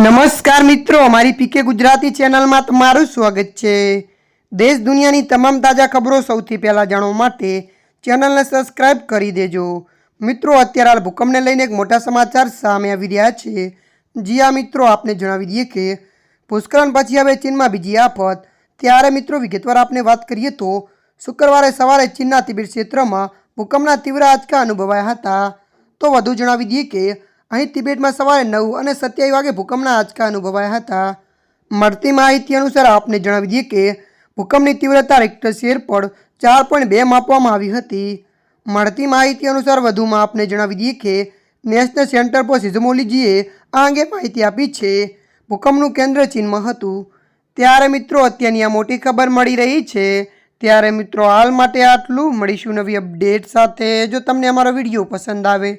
નમસ્કાર મિત્રો, અમારી પીકે ગુજરાતી ચેનલમાં તમારું સ્વાગત છે. દેશ દુનિયાની તમામ તાજા ખબરો સૌથી પહેલાં જાણવા માટે ચેનલને સબસ્ક્રાઇબ કરી દેજો. મિત્રો, અત્યારે હાલ ભૂકંપને લઈને એક મોટા સમાચાર સામે આવી રહ્યા છે. જી આ મિત્રો, આપને જણાવી દઈએ કે ભૂસ્ખલન પછી હવે ચીનમાં બીજી આફત. ત્યારે મિત્રો, વિગતવાર આપને વાત કરીએ તો શુક્રવારે સવારે ચીનના તિબેટ ક્ષેત્રમાં ભૂકંપના તીવ્ર આંચકા અનુભવાયા હતા. તો વધુ જણાવી દઈએ કે અહીં તિબેટમાં સવારે નવ અને સત્યાવીસ વાગે ભૂકંપના આંચકા અનુભવાયા હતા. મળતી માહિતી અનુસાર આપને જણાવી દઈએ કે ભૂકંપની તીવ્રતા રેક્ટર શેર પર ચાર પોઈન્ટ બે માપવામાં આવી હતી. મળતી માહિતી અનુસાર વધુમાં આપને જણાવી દઈએ કે નેશનલ સેન્ટર પર સિઝમોલોજીએ આ અંગે માહિતી આપી છે. ભૂકંપનું કેન્દ્ર ચીનમાં હતું. ત્યારે મિત્રો, અત્યારની આ મોટી ખબર મળી રહી છે. ત્યારે મિત્રો, હાલ માટે આટલું. મળીશું નવી અપડેટ સાથે. જો તમને અમારો વીડિયો પસંદ આવે